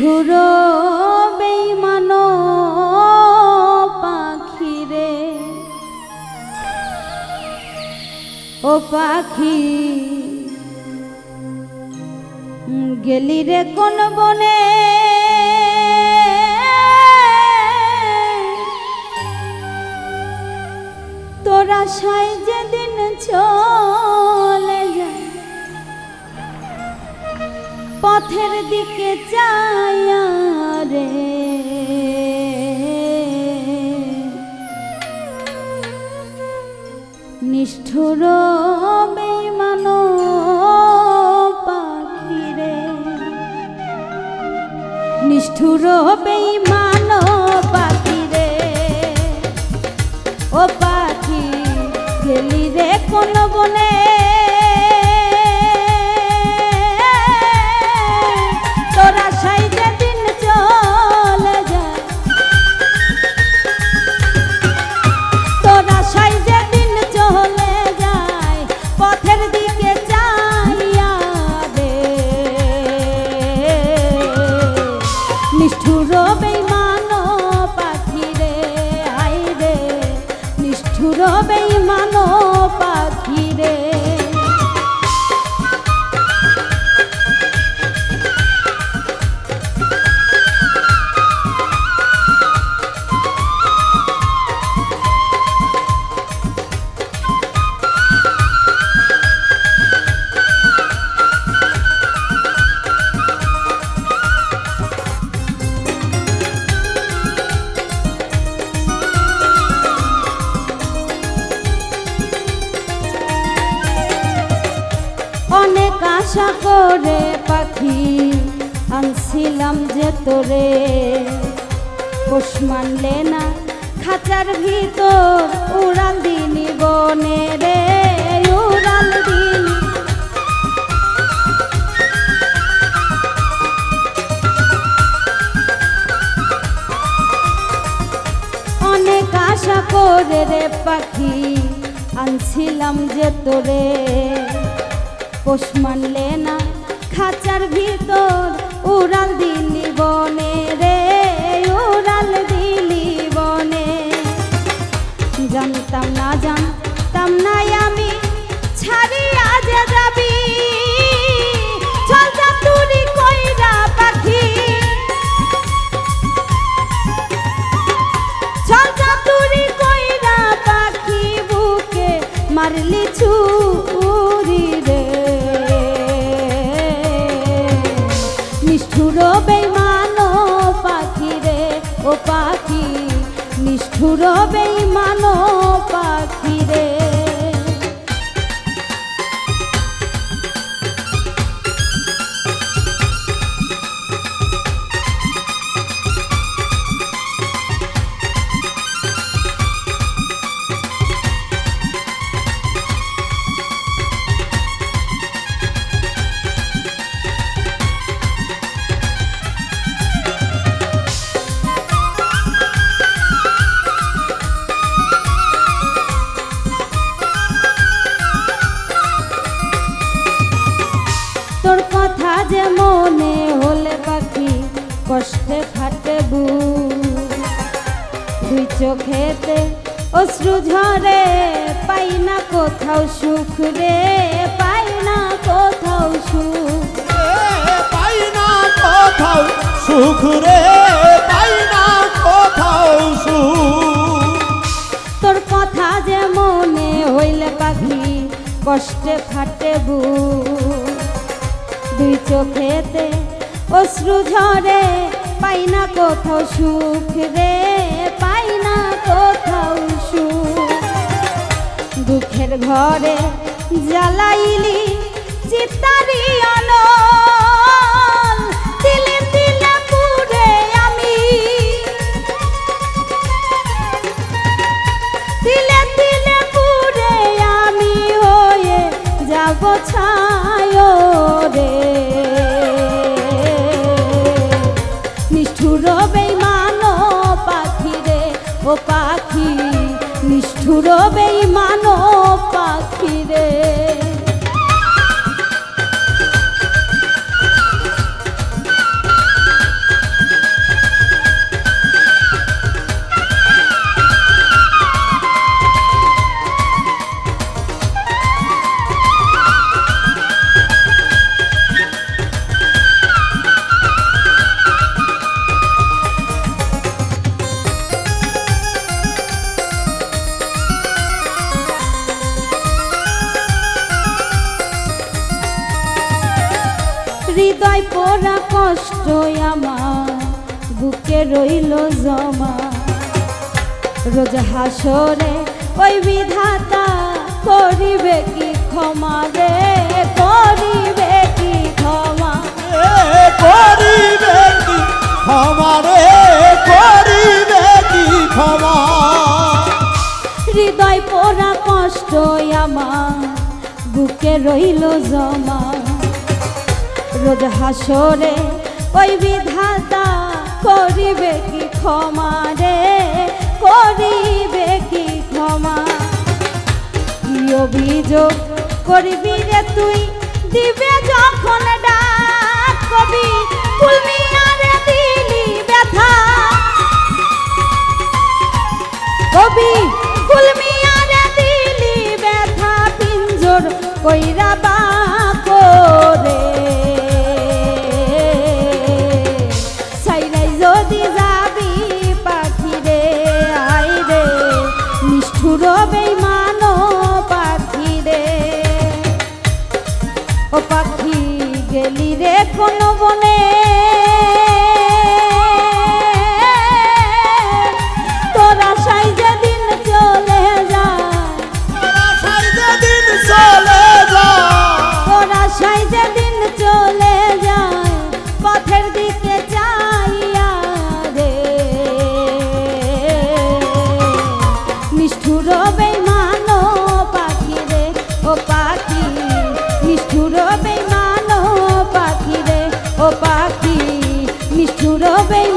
নিষ্ঠুর বেইমান পাখি রে ও পাখি গেলি রে কোন বনে? তোরা সাই যেদিন চলে পথের দিকে চায়া রে। নিষ্ঠুর বেইমান পাখি রে। নিষ্ঠুর বেইমান পাখি রে। ও পাখি গেলি রে কোন বনে আশা করে পাখি আনছিলাম যে তোরে। পোষ মানলে না খাঁচার ভিতর উড়াল দিনি বনে রে উড়াল অনেক আশা করে রে পাখি আনছিলাম যে তোরে। পোষ মানলে না, খাঁচার ভিতর উড়াল দিলি বনে রে, উড়াল দিলি বনে। জানতাম না জানতাম না আমি নিষ্ঠুর তোর কথা যে মনে হলে পাখি কষ্টে ফাটে বু দুই চোখেতে অশ্রু ঝরে পাই না কোথাও সুখ রে পাই না কোথাও সুখ। পাই না কোথাও সুখ রে পাই না কোথাও সুখ। তোর কথা যে মনে হইলে পাখি কষ্টে ফাটে বু দুই চোখেতে অশ্রু ঝরে, পাই না কোথাও সুখ রে, পাই না কোথাও সুখ। দুঃখের ঘরে জ্বালাইলি চিতারি হৃদয় পোড়া কষ্ট আমার বুকে রইল জমা। রোজ হাসরে ওই বিধাতা করিবে কি ক্ষমা রে? করিবে কি ক্ষমা? করিবে কি ক্ষমা রে? করিবে কি ক্ষমা? হৃদয় পোড়া কষ্ট আমার বুকে রইল জমা। রোজ হাসরে, ওই বিধাতা করিবে কি ক্ষমা রে? করিবে কি ক্ষমা? কি অভিযোগ করবি রে তুই? দিবে যখন ডাক কবি। নিষ্ঠুর বেইমান পাখি রে ও পাখি গেলি রে কোন বনে। নিষ্ঠুর